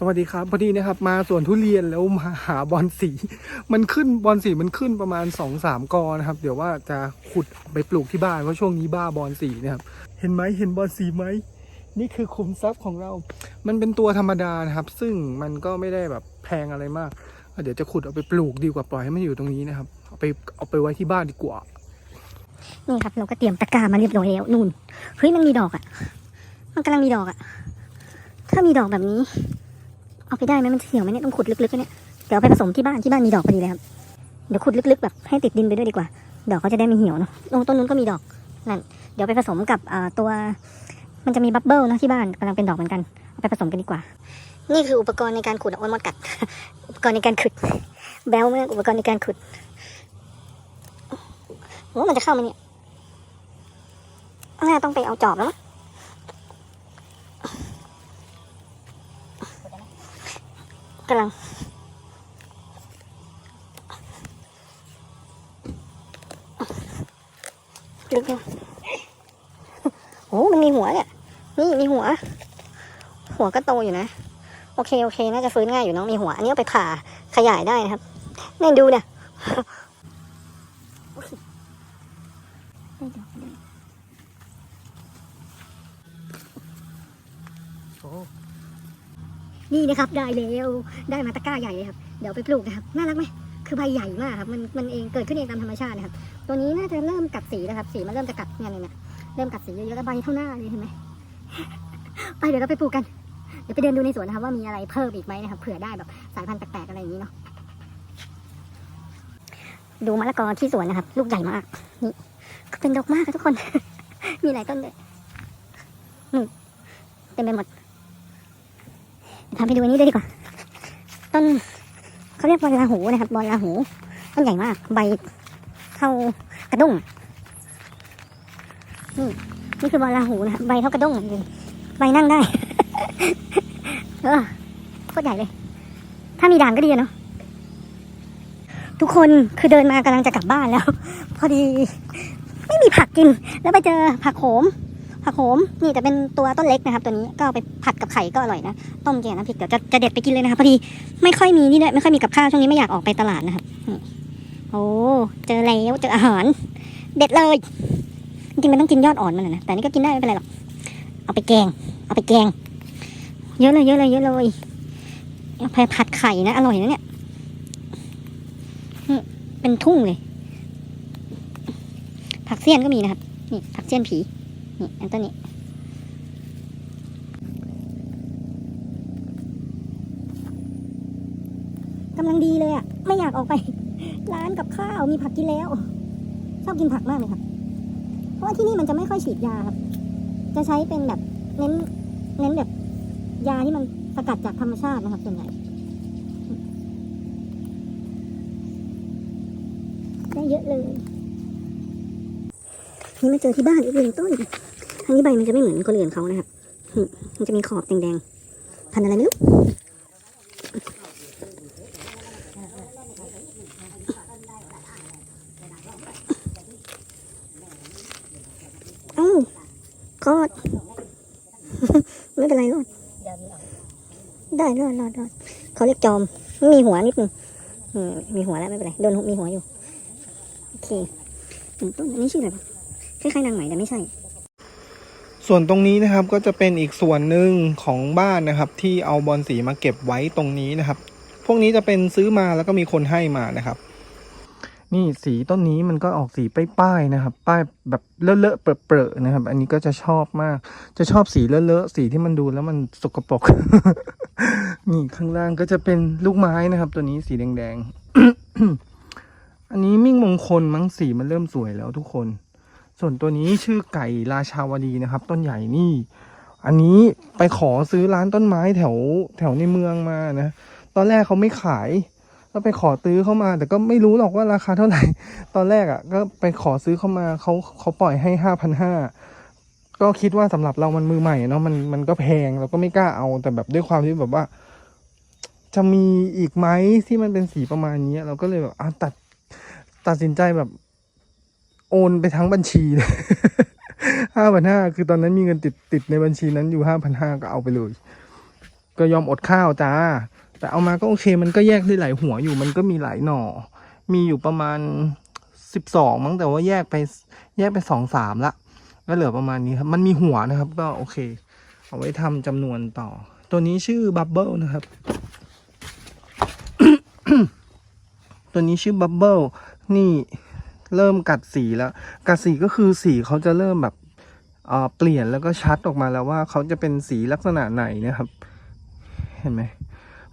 สวัสดีครับพอดีนะครับ มาสวนทุเรียนแล้วมาหาบอลสี มันขึ้นบอลสีมันขึ้นประมาณสองสามกอนะครับ เดี๋ยวว่าจะขุดไปปลูกที่บ้านเพราะช่วงนี้บ้าบอลสีนะครับ เห็นไหมเห็นบอลสีไหมนี่คือคุมทรัพย์ของเรา มันเป็นตัวธรรมดานะครับ ซึ่งมันก็ไม่ได้แบบแพงอะไรมาก เดี๋ยวจะขุดเอาไปปลูกดีกว่าปล่อยให้มันอยู่ตรงนี้นะครับ เอาไปเอาไปไว้ที่บ้านดีกว่า นี่ครับเราก็เตรียมตะกร้ามาเรียบร้อยแล้วนู่น เฮ้ยมันมีดอกอะ่ะ มันกำลังมีดอกอะ่ะ ถ้ามีดอกแบบนี้ เอาไปได้ไหมมันเหี่ยวไหมเนี่ยต้องขุดลึกๆเนี่ยเดี๋ยวเอาไปผสมที่บ้านที่บ้านมีดอกพอดีเลยครับเดี๋ยวขุดลึกๆแบบให้ติดดินไปด้วยดีกว่า ดอกเขาจะได้ไม่เหี่ยวเนาะตรงต้นนู้นก็มีดอกนั่นเดี๋ยวไปผสมกับตัวมันจะมีบับเบิลนะที่บ้านกำลังเป็นดอกเหมือนกันเอาไปผสมกันดีกว่า นี่คืออุปกรณ์ในการขุดโอ้ยมดกัด อุปกรณ์ในการขุดแบลมากอุปกรณ์ในการขุดโอ้มันจะเข้ามาเนี่ยน่าต้องไปเอาจอบแล้วมั้ง กำลังลึกอยู่โอ้มันมีหัวเนี่ย นี่มีหัว หัวก็โตอยู่นะ โอเคโอเค น่าจะฟื้นง่ายอยู่เน้องมีหัว อันนี้เอาไปผ่าขยายได้นะครับนี่ดูเนี่ย นี่นะครับได้แล้วได้มาตะกร้าใหญ่ครับเดี๋ยวไปปลูกนะครับน่ารักไหมคือใบใหญ่มากครับมันมันเองเกิดขึ้นเองตามธรรมชาตินะครับ ตัวนี้น่าจะเริ่มกัดสีนะครับ สีมันเริ่มจะกัดเนี่ยเนี่ยเริ่มกัดสีเยอะๆแล้วใบเท่าหน้าเลยเห็นไหมไปเดี๋ยวเราไปปลูกกันเดี๋ยวไปเดินดูในสวนนะครับ ว่ามีอะไรเพิ่มอีกไหมนะครับเผื่อได้แบบสายพันธุ์แปลกๆอะไรอย่างนี้เนาะดูมะละกอที่สวนนะครับ ลูกใหญ่มากนี่เป็นดอกมากครับทุกคน มีหลายต้นเลยนู่เต็มไปหมด ทำไปดูอันนี้ด้วยดีกว่า ต้นเขาเรียกบอลลาหูนะครับบอลลาหู ต้นใหญ่มาก ใบเท่ากระด้งนี่นี่คือบอลลาหูนะครับใบเท่ากระด้งใบนั่งได้ เออโคตรใหญ่เลย ถ้ามีด่างก็ดีเนาะทุกคนคือเดินมากำลังจะกลับบ้านแล้ว พอดี ไม่มีผักกิน แล้วไปเจอผักโขม ผักโขมนี่แต่เป็นตัวต้นเล็กนะครับ ตัวนี้ก็เอาไปผัดกับไข่ก็อร่อยนะ ต้มแกงน้ำพริกเดี๋ยวจะจะเด็ดไปกินเลยนะคะพอดีไม่ค่อยมีนี่ด้วยไม่ค่อยมีกับข้าวช่วงนี้ไม่อยากออกไปตลาดนะครับโอ้เจอแล้วเจออาหาร เด็ดเลย จริงมันต้องกินยอดอ่อนมันนะแต่นี่ก็กินได้ไม่เป็นไรหรอกเอาไปแกง เอาไปแกง เยอะเลยเยอะเลยเยอะเลยเอาไปผัดไข่นะอร่อยนะเนี่ยเป็นทุ่งเลย ผักเสี้ยนก็มีนะครับ นี่ผักเสี้ยนผี นี่อันต้นนี้กำลังดีเลยอะ ไม่อยากออกไป ร้านกับข้าวมีผักกินแล้ว ชอบกินผักมากเลยครับ เพราะว่าที่นี่มันจะไม่ค่อยฉีดยาครับ จะใช้เป็นแบบเน้น เน้นแบบยาที่มันสกัดจากธรรมชาตินะครับส่วนใหญ่ได้เยอะเลย นี่มาเจอที่บ้านอีกหนึ่งต้น อันนี้ใบมันจะไม่เหมือนคนอื่นเขานะครับมันจะมีขอบแดงๆพันอะไรไม่รู้เอ้าก็ไม่เป็นไรรอดได้รอดรอดรอดเขาเรียกจอม มีหัวนิดนึงมีหัวแล้วไม่เป็นไร โดนมีหัวอยู่ โอเคต้นอันนี้ชื่ออะไรคล้ายๆนางไหมแต่ไม่ใช่ ส่วนตรงนี้นะครับก็จะเป็นอีกส่วนหนึ่งของบ้านนะครับ ที่เอาบอลสีมาเก็บไว้ตรงนี้นะครับ พวกนี้จะเป็นซื้อมาแล้วก็มีคนให้มานะครับ นี่สีต้นนี้มันก็ออกสีป้ายๆนะครับ ป้ายแบบเลอะๆเปรอะๆนะครับ อันนี้ก็จะชอบมาก จะชอบสีเลอะๆสีที่มันดูแล้วมันสกปรกนี่ข้างล่างก็จะเป็นลูกไม้นะครับ ตัวนี้สีแดงๆอันนี้มิ่งมงคลมั้งสีมันเริ่มสวยแล้วทุกคน ส่วนตัวนี้ชื่อไก่ราชาวดีนะครับ ต้นใหญ่นี่ อันนี้ไปขอซื้อร้านต้นไม้แถวแถวในเมืองมานะ ตอนแรกเขาไม่ขายก็ไปขอซื้อเข้ามา แต่ก็ไม่รู้หรอกว่าราคาเท่าไหร่ ตอนแรกอะ่ะ ก็ไปขอซื้อเข้ามาเขาเขาปล่อยให้ห้าพันห้าก็คิดว่าสำหรับเรามันมือใหม่เนาะมันมันก็แพงเราก็ไม่กล้าเอาแต่แบบด้วยความที่แบบว่า จะมีอีกไหมที่มันเป็นสีประมาณนี้เราก็เลยแบบอะตัดตัดสินใจแบบ โอนไปทั้งบัญชีห้าพันห้าคือตอนนั้นมีเงินติดติดในบัญชีนั้นอยู่ห้าพันห้าก็เอาไปเลย ก็ยอมอดข้าวจ้า แต่เอามาก็โอเค มันก็แยกได้หลายหัวอยู่ มันก็มีหลายหน่อ มีอยู่ประมาณสิบสองมั้งแต่ว่าแยกไปแยกไปสองสามละก็เหลือประมาณนี้ครับ มันมีหัวนะครับ ก็โอเค เอาไว้ทำจำนวนต่อ ตัวนี้ชื่อบับเบิลนะครับ ตัวนี้ชื่อบับเบิลนี่ เริ่มกัดสีแล้ว กัดสีก็คือสีเขาจะเริ่มแบบเอ่อเปลี่ยนแล้วก็ชัดออกมาแล้วว่าเขาจะเป็นสีลักษณะไหนนะครับ เห็นไหม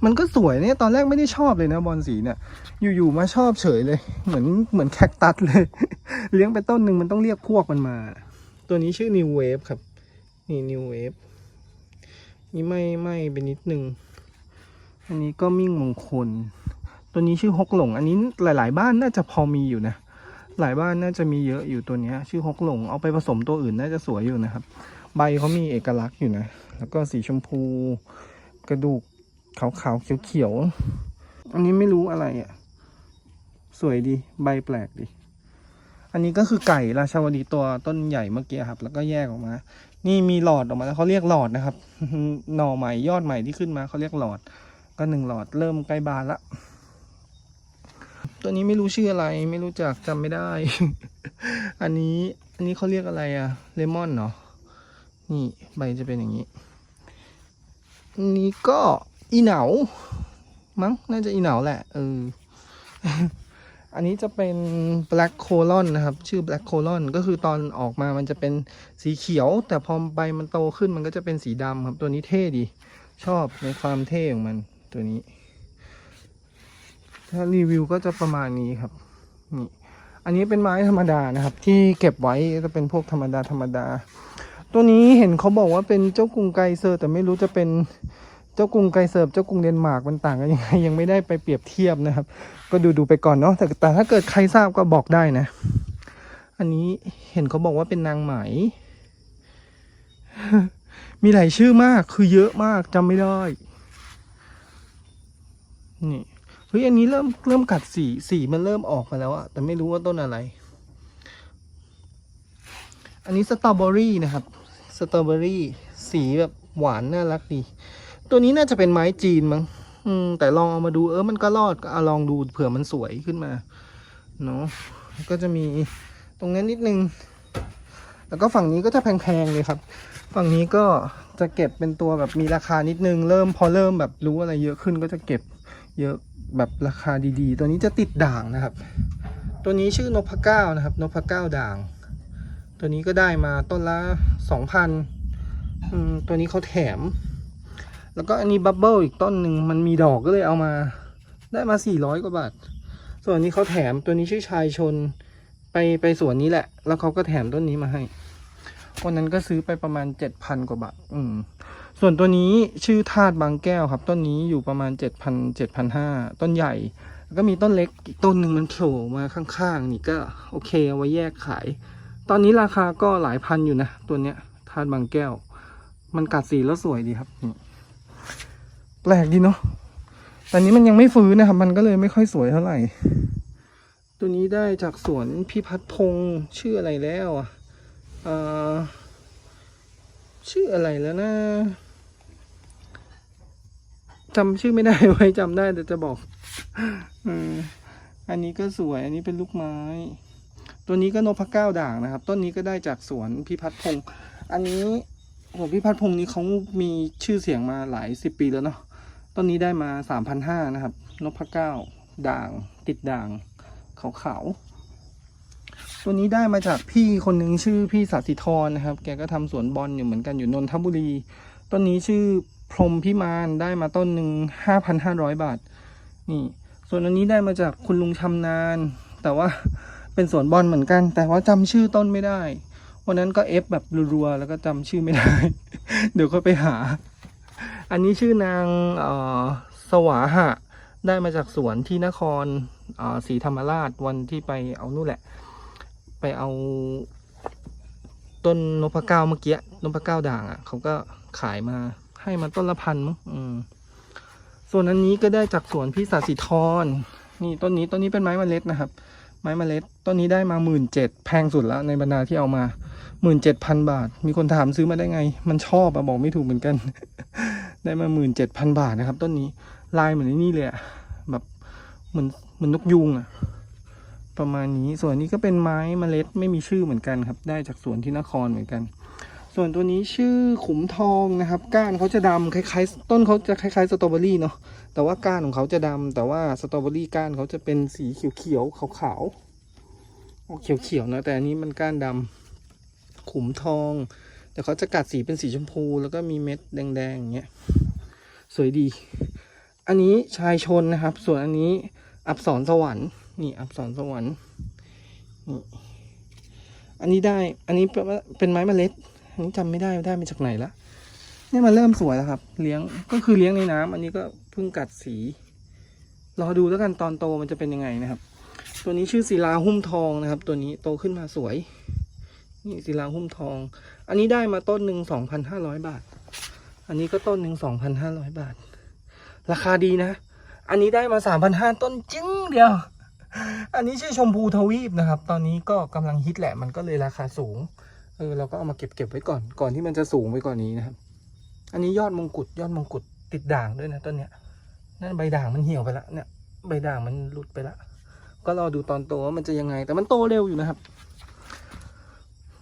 มันก็สวยเนี่ยตอนแรกไม่ได้ชอบเลยนะบอลสีเนี่ยอยู่ๆมาชอบเฉยเลย เหมือนเหมือนแคคตัสเลย เลี้ยงไปต้นหนึ่งมันต้องเรียกพวกมันมา ตัวนี้ชื่อ New Wave ครับ นี่ New Wave นี่ไม่ไม่ไปนิดนึง อันนี้ก็มิ่งมงคล ตัวนี้ชื่อฮกหลง อันนี้หลาย ๆ บ้านน่าจะพอมีอยู่นะ หลายบ้านน่าจะมีเยอะอยู่ตัวเนี้ย ชื่อฮกหลงเอาไปผสมตัวอื่นน่าจะสวยอยู่นะครับ ใบเขามีเอกลักษณ์อยู่นะ แล้วก็สีชมพู กระดูกขาวๆเขียวๆอันนี้ไม่รู้อะไรอะ สวยดีใบแปลกดี อันนี้ก็คือไก่ราชาวดีตัวต้นใหญ่เมื่อกี้ครับ แล้วก็แยกออกมา นี่มีหลอดออกมาแล้วเขาเรียกหลอดนะครับ หน่อใหม่ยอดใหม่ที่ขึ้นมาเขาเรียกหลอด ก็หนึ่งหลอดเริ่มใกล้บานละ ตัวนี้ไม่รู้ชื่ออะไร ไม่รู้จักจำไม่ได้ อันนี้อันนี้เขาเรียกอะไรอะเลมอนเนาะนี่ใบจะเป็นอย่างนี้นี้ก็อีเหนา มั้งน่าจะอีเหนาแหละเอออันนี้จะเป็น black colon นะครับ ชื่อ black colon ก็คือตอนออกมามันจะเป็นสีเขียว แต่พอใบมันโตขึ้นมันก็จะเป็นสีดำครับ ตัวนี้เท่ดี ชอบในความเท่ของมันตัวนี้ ถ้ารีวิวก็จะประมาณนี้ครับนี่อันนี้เป็นไม้ธรรมดานะครับ ที่เก็บไว้จะเป็นพวกธรรมดาธรรมดา ตัวนี้เห็นเขาบอกว่าเป็นเจ้ากรุงไกเซอร์ แต่ไม่รู้จะเป็นเจ้ากรุงไกเซอร์เจ้ากรุงเดนมาร์กมันต่างกันยังไงยังไม่ได้ไปเปรียบเทียบนะครับ ก็ดูดูไปก่อนเนาะแต่แต่ถ้าเกิดใครทราบก็บอกได้นะ อันนี้เห็นเขาบอกว่าเป็นนางไหม มีหลายชื่อมากคือเยอะมากจำไม่ได้ นี่ ฮ้ยอันนี้เริ่มเริ่มกัดสีสีมันเริ่มออกมาแล้วอะแต่ไม่รู้ว่าต้นอะไร อันนี้สตรอเบอรี่นะครับสตรอเบอรี่สีแบบหวานน่ารักดี ตัวนี้น่าจะเป็นไม้จีนมั้งอืมแต่ลองเอามาดูเออมันก็รอดก็อลองดูเผื่อมันสวยขึ้นมาเนาะก็จะมีตรงนั้นนิดนึง แล้วก็ฝั่งนี้ก็จะแพงๆเลยครับ ฝั่งนี้ก็จะเก็บเป็นตัวแบบมีราคานิดนึง เริ่มพอเริ่มแบบรู้อะไรเยอะขึ้นก็จะเก็บเยอะ แบบราคาดีๆ ตัวนี้จะติดด่างนะครับ ตัวนี้ชื่อนพเก้านะครับนพเก้าด่าง ตัวนี้ก็ได้มาต้นละสองพันตัวนี้เขาแถม แล้วก็อันนี้บับเบิลอีกต้นหนึ่งมันมีดอกก็เลยเอามา ได้มาสี่ร้อยกว่าบาท ส่วนนนี้เขาแถมตัวนี้ชื่อชายชนไปไปสวนนี้แหละ แล้วเขาก็แถมต้นนี้มาให้วันนั้นก็ซื้อไปประมาณเจ็ดพันกว่าบาท อืม ส่วนตัวนี้ชื่อธาตุบางแก้วครับ ต้นนี้อยู่ประมาณเจ็ดพันเจ็ดพันห้าต้นใหญ่ แล้วก็มีต้นเล็กอีกต้นหนึ่งมันโผล่มาข้างๆ นี่ก็โอเคเอาไว้แยกขาย ตอนนี้ราคาก็หลายพันอยู่นะ ตัวเนี้ยธาตุบางแก้ว มันกัดสีแล้วสวยดีครับ แปลกดีเนาะแต่นี้มันยังไม่ฟื้นนะครับ มันก็เลยไม่ค่อยสวยเท่าไหร่ ตัวนี้ได้จากสวนพิพัฒน์พงษ์ชื่ออะไรแล้วอะชื่ออะไรแล้วนะ จำชื่อไม่ได้ไว้จำได้แต่จะบอกออันนี้ก็สวยอันนี้เป็นลูกไม้ ตัวนี้ก็นพเก้าด่างนะครับ ต้นนี้ก็ได้จากสวนพิพัฒน์พงษ์อันนี้โหพิพัฒน์พงษ์นี้เขามีชื่อเสียงมาหลายสิบปีแล้วเนาะต้นนี้ได้มาสามพันห้านะครับ นพเก้าด่าง ติดด่างขาวๆตัวนี้ได้มาจากพี่คนหนึ่งชื่อพี่สัสิธรนะครับ แกก็ทำสวนบอลอยู่เหมือนกันอยู่นนทบุรีต้นนี้ชื่อ พรมพิมานได้มาต้นหนึ่งห้าพันห้าร้อยบาท นี่ ส่วนอันนี้ได้มาจากคุณลุงชำนาญ แต่ว่าเป็นสวนบอลเหมือนกัน แต่ว่าจำชื่อต้นไม่ได้ วันนั้นก็เอฟแบบรัวๆแล้วก็จำชื่อไม่ได้ เดี๋ยวก็ไปหา อันนี้ชื่อนางเออสวาหะ ได้มาจากสวนที่นครอ่าศรีธรรมราชวันที่ไปเอานู่นแหละ ไปเอาต้นนพเก้าเมื่อกี้นพเก้าด่างอะเขาก็ขายมา ให้มาต้นละพันมั้งอืมส่วนอันนี้ก็ได้จากสวนพี่สาสิธรนี่ต้นนี้ต้นนี้เป็นไม้มเมล็ดนะครับ ไม้มเมล็ดต้นนี้ได้มาหมื่นเจ็ดแพงสุดล้วในบรรดาที่เอามาหมื่นเจ็ดพันบาท มีคนถามซื้อมาได้ไง มันชอบอะบอกไม่ถูกเหมือนกัน ได้มาหมื่นเจ็ดพันบาทนะครับ ต้นนี้ลายเหมือนนี่เลยอะแบบเหมือนเหมือนนกยูงอะประมาณนี้ส่วนนี้ก็เป็นไม้มเมล็ดไม่มีชื่อเหมือนกันครับ ได้จากสวนที่นครเหมือนกัน ส่วนตัวนี้ชื่อขุมทองนะครับ ก้านเขาจะดำคล้ายๆ ต้นเขาจะคล้ายๆสตรอเบอรี่เนาะแต่ว่าก้านของเขาจะดำแต่ว่าสตรอเบอรี่ก้านเขาจะเป็นสีเขียวๆขาวๆออกเขียวๆนะแต่อันนี้มันก้านดำขุมทอง แต่เขาจะกัดสีเป็นสีชมพู แล้วก็มีเม็ดแดงๆอย่างเงี้ยสวยดี อันนี้ชายชนนะครับ ส่วนอันนี้อับสรสวรรค์นี่อับสรสวรรค์นี่อันนี้ได้อันนี้เป็นไม้เมล็ด จำไม่ได้ได้มาจากไหนละนี่มันเริ่มสวยแล้วครับ เลี้ยงก็คือเลี้ยงในน้ำอันนี้ก็เพิ่งกัดสีรอดูแล้วกันตอนโตมันจะเป็นยังไงนะครับ ตัวนี้ชื่อศิลาหุ้มทองนะครับ ตัวนี้โตขึ้นมาสวย นี่ศิลาหุ้มทอง อันนี้ได้มาต้นหนึ่งสองพันห้าร้อยบาท อันนี้ก็ต้นหนึ่งสองพันห้าร้อยบาท ราคาดีนะ อันนี้ได้มาสามพันห้าต้นจึ้งเดียว อันนี้ชื่อชมพูทวีปนะครับ ตอนนี้ก็กำลังฮิตแหละมันก็เลยราคาสูง เออเราก็เอามาเก็บเก็บไว้ก่อน ก่อนที่มันจะสูงไปกว่านนี้นะครับ อันนี้ยอดมงกุฎยอดมงกุฎติดด่างด้วยนะต้นเนี้ย นั่นใบด่างมันเหี่ยวไปละเนี่ย ใบด่างมันหลุดไปละ ก็รอดูตอนโตว่ามันจะยังไง แต่มันโตเร็วอยู่นะครับ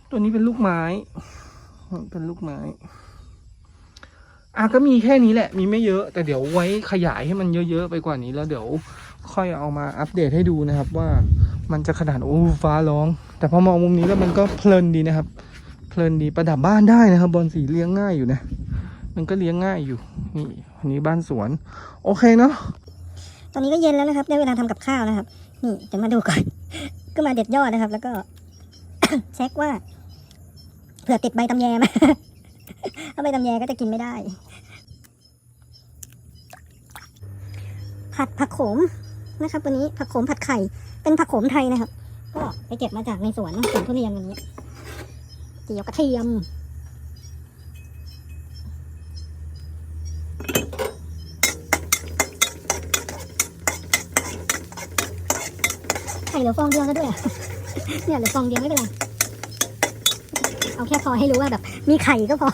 ตัวนี้เป็นลูกไม้ เป็นลูกไม้อะก็มีแค่นี้แหละ มีไม่เยอะ แต่เดี๋ยวไว้ขยายให้มันเยอะๆไปกว่านี้แล้วเดี๋ยวค่อยเอามาอัปเดตให้ดูนะครับ ว่ามันจะขนาดโอ้ฟ้าร้อง แต่พอมองมุมนี้แล้วมันก็เพลินดีนะครับ เพลินดีประดับบ้านได้นะครับ บอลสีเลี้ยงง่ายอยู่นะ มันก็เลี้ยงง่ายอยู่ นี่อันนี้บ้านสวน โอเคเนาะ ตอนนี้ก็เย็นแล้วนะครับ ได้เวลาทำกับข้าวนะครับ นี่จะมาดูก่อน ก็มาเด็ดยอดนะครับ แล้วก็เช็คว่าเผื่อติดใบตำแยมาถ้าใบตำแยก็จะกินไม่ได้ ผัดผักโขมนะครับ วันนี้ผักโขมผัดไข่ เป็นผักโขมไทยนะครับ ก็ไปเก็บมาจากในสวนสวนทุเรียนวันนี้เจียวกระเทียมไข่เหลือฟองเดียวแล้วด้วยเนี่ยเหลือฟองเดียวไม่เป็นไรเอาแค่พอให้รู้ว่าแบบ มีไข่ก็พอ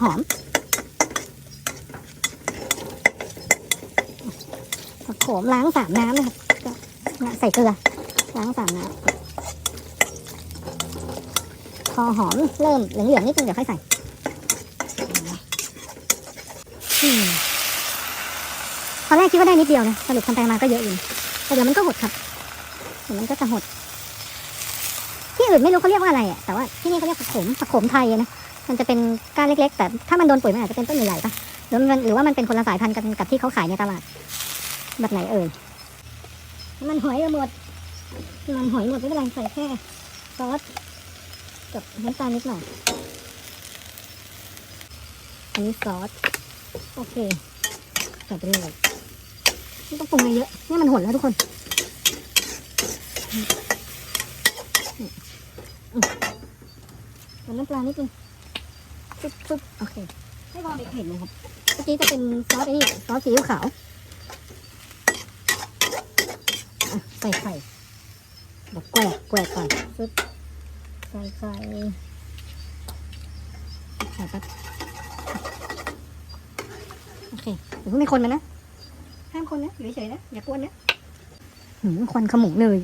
หอมผัก โขมล้างสามน้ำนะครับก็ใส่เกลือ ล้างสามน้ำพอหอมเริ่มเหลืองๆนิดนึงเดี๋ยวค่อยใส่ตอนแรกคิดว่าได้นิดเดียวนะสรุปทำไปมาก็เยอะอยู่แต่เดี๋ยวมันก็หดครับเดี๋ยวมันก็จะหด ที่อื่นไม่รู้เขาเรียกว่าอะไรอะแต่ว่าที่นี่เขาเรียกผักโขมผักโขมไทยนะมันจะเป็นก้านเล็ก ๆ แต่ถ้ามันโดนปุ๋ยมันอาจจะเป็นต้นใหญ่ๆปะหรือมันหรือว่ามันเป็นคนละสายพันธุ์กันกับที่เขาขายในตลาด แบบไหนเอ่ยน้ำมันหอยก็หมดน้ำมันหอยหมดไม่เป็นไรใส่แค่ซอสกับน้ำตาลนิดหน่อยอันนี้ซอสโอเคใส่ไปเลยไม่ต้องปรุงอะไรเยอะเนี่ยมันหดแล้วทุกคนมันน้ำปลานิดนึงปึ๊บปึ๊บโอเคให้พอเด็กเห็นนะครับเมื่อกี้จะเป็นซอสไอ้นี่ซอสซีอิ๊วขาวอะใส่ไข่แบบแกวกแกวกก่อนซึ๊บใส่ไข่ใส่แป๊บโอเคเดี๋ยวเพิ่งไปคนมันนะห้ามคนนะอยู่เฉยๆนะอย่ากวนนะหืมควันขมุงเลย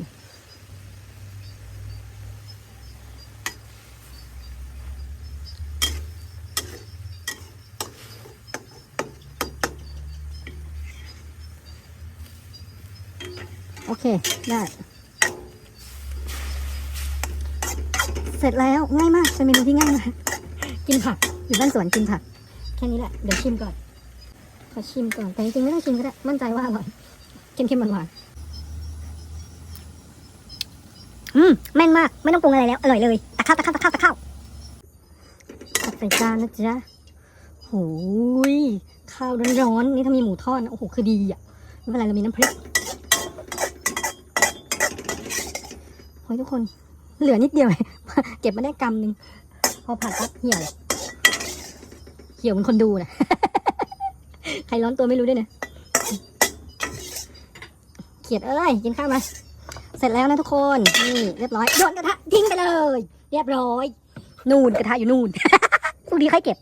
โอเค ได้ เสร็จแล้วง่ายมากเป็นเมนูที่ง่ายมากกินผักอยู่บ้านสวนกินผัก แค่นี้แหละ เดี๋ยวชิมก่อน ขอชิมก่อน แต่จริงๆไม่ต้องชิมก็ได้ มั่นใจว่าอร่อย เค็มๆหวานๆอืมแม่นมาก ไม่ต้องปรุงอะไรแล้ว อร่อยเลยตะเข้าตะเข้าตะเข้าตะเข้าตักใส่จานนะจ๊ะโหยข้าวร้อนๆนี่ถ้ามีหมูทอดนะโอ้โห คือดีอะ ไม่เป็นไรเรามีน้ำพริก โอ้ทุกคน เหลือนิดเดียว เก็บมาได้กำหนึ่งพอผัดปั๊บเหี่ยว เหี่ยวเหมันคนดูนะใครร้อนตัวไม่รู้ด้วยนะเขียดเอ้ยกินข้าวมา เสร็จแล้วนะทุกคน นี่เรียบร้อยโยนกระทะทิ้งไปเลย เรียบร้อย นู่นกระทะอยู่นู่นลูกดีค่อยเก็บ